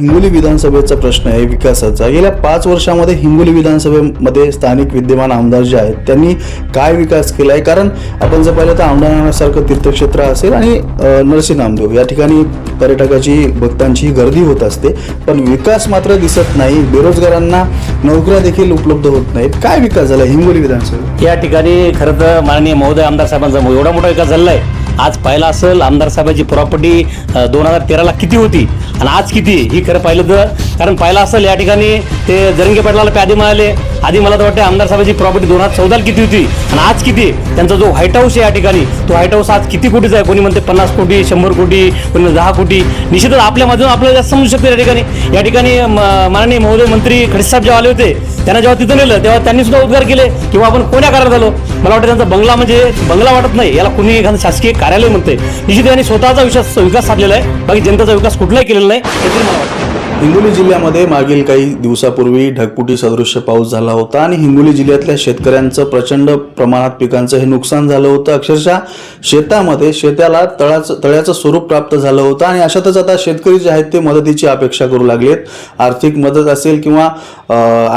हिंगोली विधानसभेचा प्रश्न आहे विकासाचा. गेल्या पाच वर्षामध्ये हिंगोली विधानसभेमध्ये स्थानिक विद्यमान आमदार जे आहेत त्यांनी काय विकास केला आहे कारण आपण जर पाहिलं तर आमदारांसारखं तीर्थक्षेत्र असेल आणि नरसिंह नामदेव या ठिकाणी पर्यटकाची भक्तांची गर्दी होत असते. पण विकास मात्र दिसत नाही. बेरोजगारांना नोकऱ्या देखील उपलब्ध होत नाहीत. काय विकास झाला हिंगोली विधानसभेत? या ठिकाणी खरं तर माननीय महोदय आमदार साहेबांचा एवढा मोठा विकास झालेला आहे आज पाहिलं असेल आमदार साहेबांची प्रॉपर्टी दोन हजार तेराला किती होती? आणि आज किती? आहे? ही खरं पाहिलं तर कारण पाहिलं असेल या ठिकाणी ते जरंगे पाटलाला पे आधी मिळाले. आधी मला तर वाटतं आमदार साहेबांची प्रॉपर्टी दोन हजार चौदाला किती होती? आणि आज किती? आहे? त्यांचा जो व्हाईट हाऊस आहे या ठिकाणी तो व्हाईट हाऊस आज किती कोटीचा आहे? कोणी म्हणते पन्नास कोटी शंभर कोटी कोणी दहा कोटी? निश्चितच आपल्या मधून आपल्याला जास्त समजू शकते या ठिकाणी. या ठिकाणी म- माननीय महोदय मंत्री खडसेसाहेब जेव्हा आले होते त्यांना जेव्हा तिथं नेलं तेव्हा त्यांनी सुद्धा उद्गार केले किंवा आपण कोण्या कार्यात झालो? मला वाटतं त्यांचा बंगला म्हणजे बंगला वाटत नाही. याला कुणी एखादं शासकीय कार्यालय म्हणते निश्चित त्यांनी स्वतःचा विकास विकास साधलेला आहे. बाकी जनतेचा विकास कुठलाही केलेला नाही. हे तरी मला वाटतं. हिंगोली जिल्ह्यामध्ये मागील काही दिवसापूर्वी ढगपुटी सदृश्य पाऊस झाला होता आणि हिंगोली जिल्ह्यातल्या शेतकऱ्यांचं प्रचंड प्रमाणात पिकांचं हे नुकसान झालं होतं. अक्षरशः शेतामध्ये शेताला तळाचं तळ्याचं स्वरूप प्राप्त झालं होतं आणि अशातच आता शेतकरी जे आहेत ते मदतीची अपेक्षा करू लागलेत. आर्थिक मदत असेल किंवा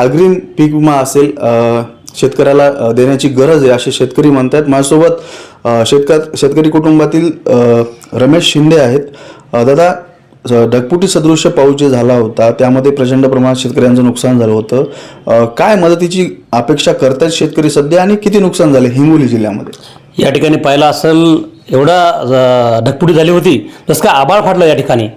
अग्रिम पीक विमा असेल शेतकऱ्याला देण्याची गरज आहे असे शेतकरी म्हणतात माझ्यासोबत शेतक शेतकरी कुटुंबातील रमेश शिंदे आहेत. दादा ढगपुटी सदृश सदृश्य पाऊस जे झाला होता त्यामध्ये प्रचंड प्रमाणात शेतकऱ्यांचं नुकसान झालं होतं. काय मदतीची अपेक्षा करतात शेतकरी सध्या आणि किती नुकसान झाले हिंगोली जिल्ह्यामध्ये? या ठिकाणी पाहिलं असेल एवढा ढकपुटी झाली होती. जसं काय आबाळ फाटलं या ठिकाणी.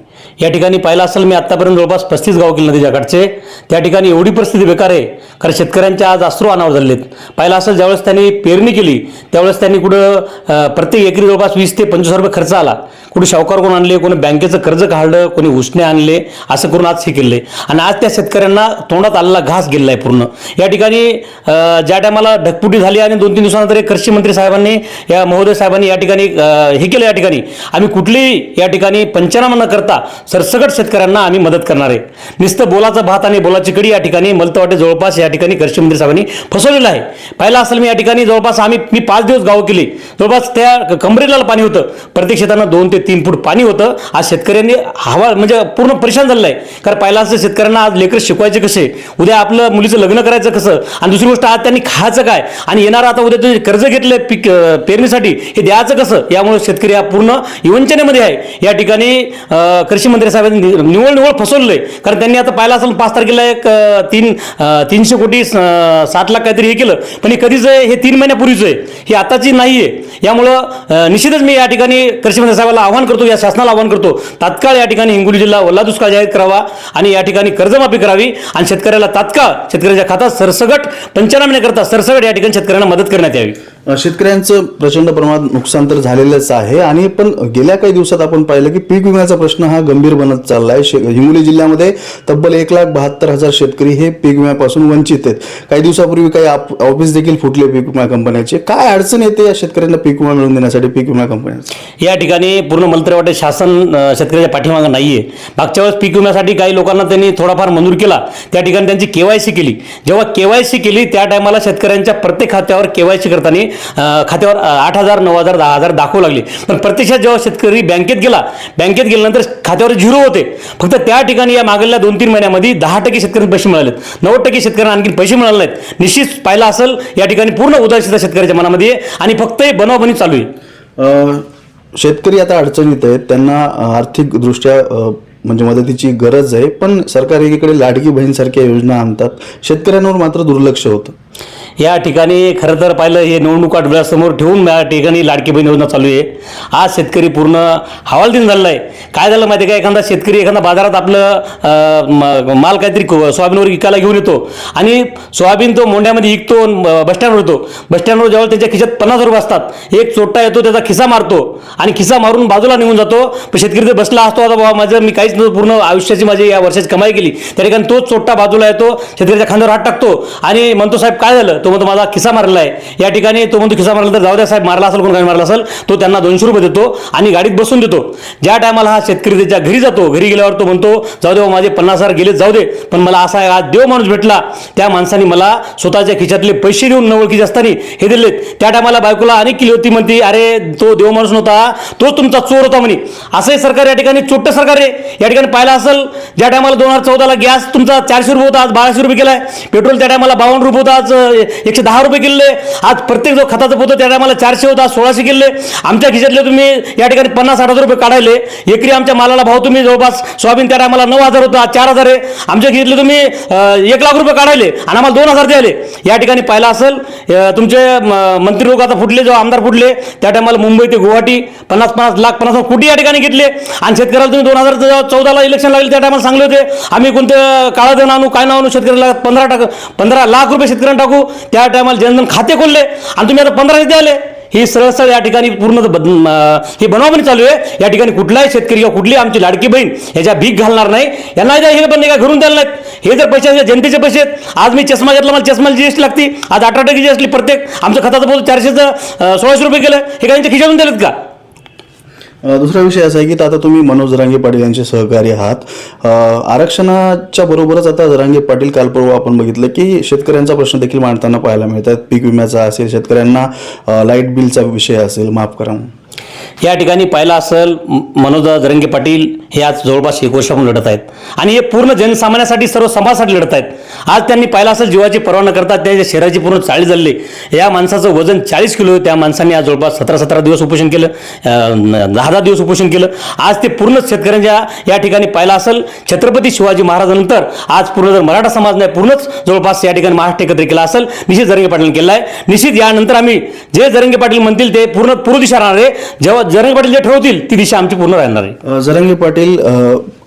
या ठिकाणी पाहिलं असेल मी आत्तापर्यंत जवळपास पस्तीस गाव केले नदीच्याकडचे त्या ठिकाणी एवढी परिस्थिती बेकार आहे. कारण शेतकऱ्यांच्या आज अश्रू अनावर झालेत. पाहिलं असेल ज्यावेळेस त्यांनी पेरणी केली त्यावेळेस त्यांनी कुठं प्रत्येक एकरी जवळपास वीस ते पंचवीस रुपये खर्च आला. कुठे शावकार कोण आणले कोणी बँकेचं कर्ज काढलं कोणी उसने आणले असं करून आज हे केले आणि आज त्या शेतकऱ्यांना तोंडात आलेला घास गेलेला आहे पूर्ण. या ठिकाणी ज्या टायमाला ढकपुटी झाली आणि दोन तीन दिवसानंतर एक कृषी मंत्री साहेबांनी या महोदय साहेबांनी या ठिकाणी हे केलं या ठिकाणी. आम्ही कुठलीही या ठिकाणी पंचनामा न करता सरसकट शेतकऱ्यांना आम्ही मदत करणार आहे. नुसतं बोलाचा भात आणि बोलाची कडी या ठिकाणी मलतवाटे जवळपास या ठिकाणी कृषी मंत्री साहेबांनी फसवलेलं आहे. पाहिलं असेल मी या ठिकाणी जवळपास आम्ही मी पाच दिवस गाव केली. जवळपास त्या कमरेला पाणी होतं. प्रत्येक शेतांना दोन ते तीन फूट पाणी होतं. आज शेतकऱ्यांनी हवा म्हणजे पूर्ण परेशान झालेलं आहे. कारण पाहिलं असं शेतकऱ्यांना आज लेकर शिकवायचे कसे? उद्या आपलं मुलीचं लग्न करायचं कसं? आणि दुसरी गोष्ट आज त्यांनी खायचं काय? आणि येणार आता उद्या तुम्ही कर्ज घेतलं पीक पेरणीसाठी हे द्यायचं कसं? यामुळे शेतकरी हा पूर्ण विवंचनेमध्ये आहे. या ठिकाणी कृषी मंत्री साहेबांनी नि- निवळ निवळ फसवलंय. कारण त्यांनी आता पाहिलं असेल पाच तारखेला एक तीन तीनशे कोटी सात साठ लाख काहीतरी हे केलं. पण हे कधीच आहे हे तीन महिन्यापूर्वीचं आहे. हे आताची नाही आहे यामुळं निश्चितच मी या ठिकाणी कृषी मंत्री साहेबाला आवाहन करतो या शासनाला आवाहन करतो. तात्काळ या ठिकाणी हिंगोली जिल्हा ओला दुष्काळ जाहीर करावा आणि या ठिकाणी कर्जमाफी करावी आणि शेतकऱ्याला तात्काळ शेतकऱ्याच्या खात्यात सरसगट पंचनामे करता सरसगट या ठिकाणी शेतकऱ्यांना मदत करण्यात यावी. शेतकऱ्यांचं प्रचंड प्रमाणात नुकसान तर झालेलंच आहे. आणि पण गेल्या काही दिवसात आपण पाहिलं की पीक विम्याचा प्रश्न हा गंभीर बनत चाललाय. शे- हिंगोली जिल्ह्यामध्ये तब्बल एक लाख बहात्तर हजार शेतकरी हे पीक विम्यापासून वंचित आहेत. काही दिवसापूर्वी काही आप- ऑफिस देखील फुटले पीक विमा कंपन्याचे. काय अडचण येते या शेतकऱ्यांना पीक विमा मिळवून देण्यासाठी पीक विमा कंपन्या या ठिकाणी पूर्ण मला तरी शासन शेतकऱ्याच्या पाठीमागं नाही आहे मागच्या वेळेस पीक विम्यासाठी काही लोकांना त्यांनी थोडाफार मंजूर केला. त्या ठिकाणी त्यांची केवायसी केली. जेव्हा केवायसी केली त्या टायमाला शेतकऱ्यांच्या प्रत्येक खात्यावर केवायसी करताना खात्यावर आठ हजार नऊ हजार दहा हजार दाखवू लागले. पण प्रत्यक्षात जेव्हा शेतकरी बँकेत गेला बँकेत गेल्यानंतर खात्यावर झिरो होते. फक्त त्या ठिकाणी या मागल्या दोन तीन महिन्यामध्ये दहा टक्के शेतकऱ्यांना पैसे मिळालेत. नव्वद टक्के शेतकऱ्यांना आणखी पैसे मिळाले नाहीत. निश्चित पाहिलं असेल या ठिकाणी पूर्ण उदासीनता शेतकऱ्याच्या मनामध्ये आहे आणि फक्त हे बनवाबनी चालू आहे. अं, शेतकरी आता अडचणीत आहेत. त्यांना आर्थिकदृष्ट्या म्हणजे मदतीची गरज आहे. पण सरकार एकीकडे लाडकी बहीणसारख्या योजना आणतात. शेतकऱ्यांवर मात्र दुर्लक्ष होतं. या ठिकाणी खरं तर पाहिलं हे निवडणुका डोळ्यासमोर ठेवून या ठिकाणी लाडकी बहीण योजना चालू आहे. आज शेतकरी पूर्ण हवालदिन झालेला आहे. काय झालं माहिती आहे का? एखादा शेतकरी एखादा बाजारात आपलं म- माल काहीतरी सोयाबीनवर विकायला घेऊन येतो. आणि सोयाबीन तो मोंड्यामध्ये विकतो बसस्टँडवर येतो. बसस्टँडवर जेव्हा त्याच्या खिशात पन्नास रुपये असतात एक चोट्टा येतो त्याचा खिसा मारतो आणि खिसा मारून बाजूला निघून जातो. पण शेतकरी तर बसला असतो आता बाबा माझं मी काहीच नव्हतं पूर्ण आयुष्याची माझी या वर्षाची कमाई केली. त्या ठिकाणी तोच चोट्टा बाजूला येतो. शेतकऱ्याच्या खांद्यावर हात टाकतो. आणि म्हणतो साहेब काय झालं? तो म्हणतो माझा खिसा मारला आहे. या ठिकाणी तो म्हणतो खिसा मारला तर जाऊ द्या साहेब मारला असेल कोण काही मारला असेल? तो त्यांना दोनशे रुपये देतो आणि गाडीत बसून देतो. ज्या टायमाला हा शेतकरी त्याच्या घरी जातो घरी गेल्यावर तो म्हणतो जाऊ दे माझे पन्नास हजार गेले जाऊ दे. पण मला असा आहे, आज देव माणूस भेटला. त्या माणसाने मला स्वतःच्या खिशातले पैसे देऊन न असताना हे दिलेत. त्या टायमाला बायकोला अनेक केली होती म्हणती अरे तो देव माणूस नव्हता तो तुमचा चोर होता म्हणे. असंही सरकार या ठिकाणी चोट्ट सरकार आहे. या ठिकाणी पाहिलं असेल ज्या टायमाला दोन हजार चौदाला गॅस तुमचा चारशे रुपये होता आज बाराशे रुपये केला आहे पेट्रोल त्या टायमाला बावन्न रुपये होता आज एकशे दहा रुपये किल्ले. आज प्रत्येक जो खताचं पोतं त्या टायमाला चारशे होतं आज सोळाशे किल्ले. आमच्या खिशातले तुम्ही या ठिकाणी पन्नास साठ हजार रुपये काढायले. एकरी आमच्या मालाला भाव तुम्ही जवळपास सोयाबीन त्या टायमाला नऊ हजार होता आज चार हजार आहे. आमच्या खिशातले तुम्ही एक लाख रुपये काढायले आणि आम्हाला दोन हजार द्यायले. या ठिकाणी पाहिलं असेल तुमचे म- मंत्री लोक आता फुटले जेव्हा आमदार फुटले त्या टायमाला मुंबई ते गुवाहाटी पन्नास पन्नास लाख पन्नास लाख कोटी या ठिकाणी घेतले. आणि शेतकऱ्याला तुम्ही दोन हजार चौदाला इलेक्शन लागले त्या टायमाला सांगले होते आम्ही कोणत्या काळाचं नाणू आणू काय नाणू आणू शेतकऱ्याला पंधरा टाक पंधरा लाख रुपये शेतकऱ्यांना टाकू. त्या टायमाला जनधन खाते खोलले. आणि तुम्ही आता पंधराशे द्याले ही सरळ सरळ या ठिकाणी पूर्ण ही बनवाबणी चालू आहे. या ठिकाणी कुठलाही शेतकरी किंवा कुठली आमची लाडकी बहीण याच्या भीक घालणार नाही. यांना द्या हे पण नाही का घरून द्यायला नाहीत. हे जर पैसे जनतेचे पैसे आहेत. आज मी चष्मा घेतला मला चष्माला टी लागते. आज अठरा टक्के असली प्रत्येक आमचं खताचं बोल चारशेचं सोळाशे रुपये केलं. हे काही त्यांच्या खिशातून दिलेत का? दुसरा विषय असा आहे की आता तुम्ही मनोज जरांगे पाटील यांचे सहकारी आहात. आरक्षणाच्या बरोबरच आता जरांगे पाटील काल परवा आपण बघितलं की शेतकऱ्यांचा प्रश्न देखील मांडताना पाहायला मिळतात. पीक विम्याचा असेल शेतकऱ्यांना लाइट बिलचा विषय असेल. माफ करा. या ठिकाणी पाहिलं असेल म- मनोज जरंगे पाटील. हे आज जवळपास एक वर्षापासून लढत आहेत. आणि हे पूर्ण जनसामान्यासाठी सर्व समाजासाठी लढत आहेत. आज त्यांनी पाहिलं असेल जीवाची पर्वा न करता त्या शरीराची पूर्ण चाळी झाली या माणसाचं वजन चाळीस किलो त्या माणसाने आज जवळपास सतरा सतरा दिवस उपोषण केलं. दहा दहा दिवस उपोषण केलं. आज ते पूर्ण शेतकऱ्यांच्या या ठिकाणी पाहिलं असेल छत्रपती शिवाजी महाराजांनंतर. आज पूर्ण जर मराठा समाज नाही पूर्णच जवळपास या ठिकाणी महाराष्ट्र एकत्र केला असेल. निश्चित जरंगे पाटील केला आहे निश्चित यानंतर आम्ही जे जरंगे पाटील म्हणतील ते पूर्ण पूर्व दिशा राहणार आहे. जेव्हा जरंगे पाटील जे ठरवतील ती दिशा आमची पूर्ण राहणार आहे. जरंगे पाटील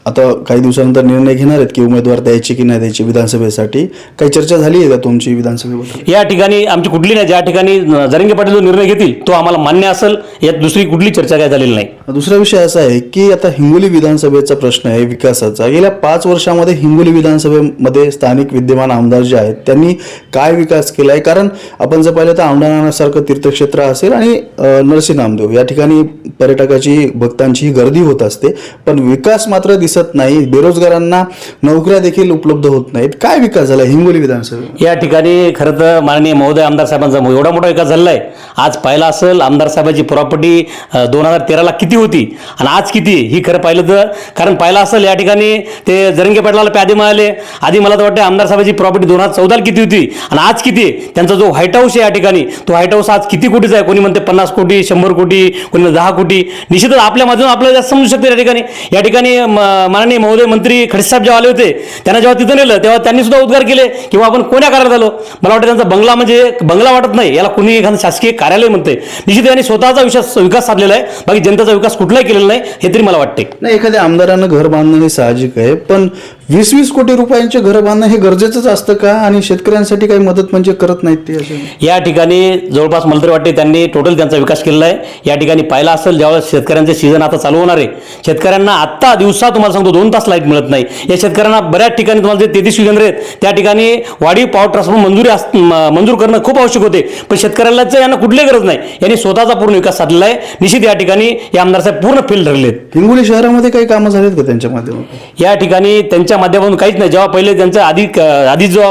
आता काही दिवसानंतर निर्णय घेणार आहेत की उमेदवार द्यायचे की नाही द्यायचे विधानसभेसाठी. काही चर्चा झाली आहे का तुमची विधानसभेबद्दल? या ठिकाणी आमची कुठली नाही ज्या ठिकाणी जरंगे पाटील जो निर्णय घेतील तो आम्हाला मान्य असेल यात दुसरी कुठली चर्चा काय झालेली नाही. दुसरा विषय असा आहे की आता हिंगोली विधानसभेचा प्रश्न आहे विकासाचा. गेल्या पाच वर्षामध्ये हिंगोली विधानसभेमध्ये स्थानिक विद्यमान आमदार जे आहेत त्यांनी काय विकास केला आहे कारण आपण जर पाहिलं तर औंढानासारखं तीर्थक्षेत्र असेल आणि अ, नरसी नामदेव. या ठिकाणी पर्यटकाची भक्तांची गर्दी होत असते. पण विकास मात्र दिसत नाही बेरोजगारांना नोकऱ्या देखील उपलब्ध होत नाहीत. काय विकास झाला हिंगोली विधानसभा या ठिकाणी खरं तर माननीय महोदय आमदार साहेबांचा एवढा मोठा विकास झालेला आहे आज पाहिला असेल आमदार साहेबांची प्रॉपर्टी दोन हजार तेराला किती होती आणि आज किती ही खरं पाहिलं तर. कारण पाहिलं असेल या ठिकाणी ते जरंगे पाटलाला प्यादे मिळाले. आधी मला तर वाटतं आमदार साहेबांची प्रॉपर्टी दोन हजार चौदाला किती होती आणि आज किती त्यांचा जो व्हाईट हाऊस आहे या ठिकाणी तो व्हाईट हाऊस आज किती कोटीचा आहे? कोणी म्हणते पन्नास कोटी शंभर कोटी कोणी दहा कोटी. निश्चितच आपल्या माध्यमातून आपल्याला जास्त समजू शकते या ठिकाणी. या ठिकाणी माननीय महोदय मंत्री खडसेसाहेब जेव्हा आले होते त्यांना जेव्हा तिथं नेलं तेव्हा त्यांनी सुद्धा उद्गार केले किंवा आपण कोण्या कार्यात आलो? मला वाटतं त्यांचा बंगला म्हणजे बंगला वाटत नाही याला कुणी एखादं शासकीय कार्यालय म्हणते निश्चित त्यांनी स्वतःचा विकास विकास साधलेला आहे बाकी जनतेचा विकास कुठलाही केलेला नाही हे तरी मला वाटते नाही एखाद्या आमदारांना घर बांधणं हे साहजिक आहे पण वीस वीस कोटी रुपयांचे घर बांधणं हे गरजेचंच असतं का? आणि शेतकऱ्यांसाठी काही मदत म्हणजे करत नाहीत ते असे? या ठिकाणी जवळपास मला तरी वाटते त्यांनी टोटल त्यांचा विकास केलेला आहे. या ठिकाणी पाहिला असेल ज्यावेळेस शेतकऱ्यांचे सीझन आता चालू होणार आहे शेतकऱ्यांना आत्ता दिवसा तुम्हाला सांगतो दोन तास लाइट मिळत नाही. या शेतकऱ्यांना बऱ्याच ठिकाणी तुम्हाला जे तेहतीस केंद्र आहेत त्या ठिकाणी वाढीव पॉवर ट्रान्सफॉर्मर मंजुरी मंजूर करणं खूप आवश्यक होते. पण शेतकऱ्यालाच यांना कुठलीही गरज नाही. यांनी स्वतःचा पूर्ण विकास साधलेला आहे. निश्चित या ठिकाणी हे आमदार साहेब पूर्ण फेल ठरलेत हिंगोली शहरामध्ये काही कामं झालीत का त्यांच्या माध्यमातून? या ठिकाणी त्यांच्या माध्यमातून काहीच नाही. जेव्हा पहिले त्यांचं आधी आधी जो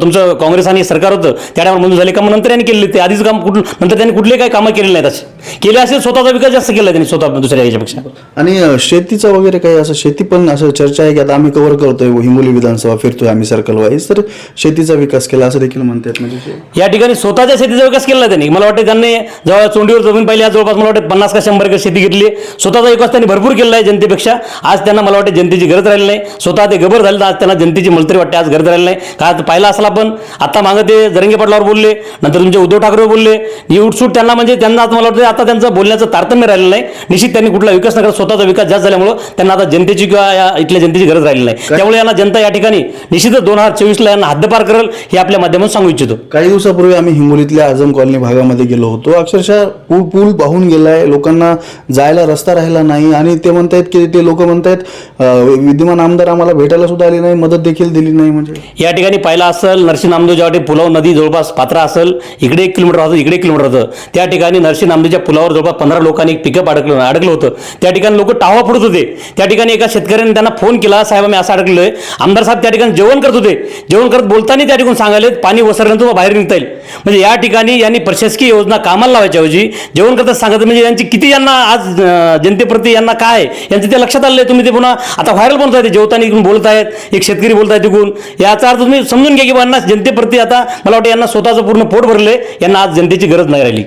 तुमचं काँग्रेस आणि सरकार होतं त्या मंजूर झाले. का मग नंतर यांनी केले ते? आधीच काम कुठलं नंतर त्यांनी कुठले काही कामं केलेली नाहीत असे. केले असेल स्वतःचा विकास जास्त केला त्यांनी स्वतः दुसऱ्या याच्यापेक्षा. आणि शेतीचं वगैरे काही असं शेती पण असं चर्चा आहे की आता आम्ही कव्हर करतोय हिंगोली विधानसभा फिरतोय आम्ही सर्कल वाईज तर शेतीचा विकास केला असं देखील म्हणतात म्हणजे या ठिकाणी स्वतःच्या शेतीचा विकास केला त्यांनी. मला वाटतं त्यांनी जेव्हा चोंडीवर जमीन पाहिली आज जवळपास मला वाटतं पन्नास का शंभर एकर शेती घेतली स्वतःचा विकास त्यांनी भरपूर केला आहे जनतेपेक्षा. आज त्यांना मला वाटतं जनतेची गरज राहिली नाही. स्वतः ते गबर झाले तर आज त्यांना जनतेची मला तरी वाटते. आज गरज राहिली नाही. का आज पाहिलं असेल आपण? आता मागं ते जरंगे पाटलावर बोलले. नंतर तुमचे उद्धव ठाकरेवर बोलले. ही उठसूट त्यांना म्हणजे त्यांना आता मला वाटतं आता त्यांचं बोलण्याचं तारतम्य राहिलं नाही. निश्चित त्यांनी कुठला विकास न करत स्वतःचा विकास जास्त झाल्यामुळं त्यांना आता जनतेची किंवा या इथल्या जनतेची गरज राहिली नाही. त्यामुळे यांना जनता या ठिकाणी निश्चितच दोन हजार चोवीसला यांना हद्दपार करेल हे आपल्या माध्यमातून सांगू इच्छितो. काही दिवसापूर्वी आम्ही हिंगोलीतल्या आझम कॉलनी भागामध्ये गेलो होतो. अक्षरशः पूल पूल वाहून गेलाय. लोकांना जायला रस्ता राहिला नाही. आणि ते म्हणतायत की ते लोक म्हणतायत विद्यमान आमदार आम्हाला भेटायला भेटायला सुद्धा आली नाही मदत देखील दिली नाही म्हणजे. या ठिकाणी पाहिलं असेल नरसी नामदेव जेव्हा पुलाव नदी जवळपास पात्रा असेल इकडे एक किलोमीटर होतं इकडे एक किलोमीटर होतं त्या ठिकाणी नरसी नामदेवच्या पुलावर जवळपास पंधरा लोकांनी एक पिकअप अडकलं अडकलं होतं. त्या ठिकाणी लोक टावा फोडत होते. त्या ठिकाणी एका शेतकऱ्याने त्यांना फोन केला साहेब आम्ही असं अडकलो आहे आमदार साहेब त्या ठिकाणी जेवण करत होते. जेवण करत बोलताना त्या ठिकाणी सांगायले पाणी ओसरल्यानंतर तुम्हाला बाहेर निघता येईल. म्हणजे या ठिकाणी यांनी प्रशासकीय योजना कामाला लावायच्या ऐवजी जेवण करता सांगत म्हणजे यांची किती यांना आज जनतेप्रती यांना काय आहे? यांचं ते लक्षात आलं तुम्ही ते पुन्हा आता व्हायरल बनत आहे जेवताना इकडून बोलत आहेत एक शेतकरी बोलत आहेत याचा अर्थ तुम्ही समजून घ्या की यांना जनतेप्रती आता मला वाटतं यांना स्वतःचं पूर्ण पोट भरले यांना आज जनतेची गरज नाही राहिली.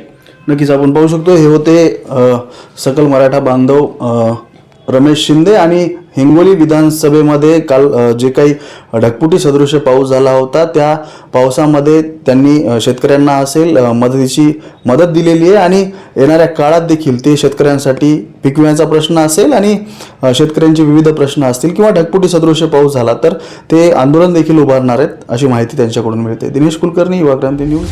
नक्कीच आपण पाहू शकतो हे होते सकल मराठा बांधव रमेश शिंदे आणि हिंगोली विधानसभेमध्ये काल जे काही ढकपुटी सदृश्य पाऊस झाला होता त्या पावसामध्ये त्यांनी शेतकऱ्यांना असेल मदतीची मदत दिलेली आहे आणि येणाऱ्या काळात देखील ते शेतकऱ्यांसाठी पीक विम्याचा प्रश्न असेल आणि शेतकऱ्यांचे विविध प्रश्न असतील किंवा ढकपुटी सदृश्य पाऊस झाला तर ते आंदोलन देखील उभारणार आहेत अशी माहिती त्यांच्याकडून मिळते. दिनेश कुलकर्णी युवाक्रांती न्यूज.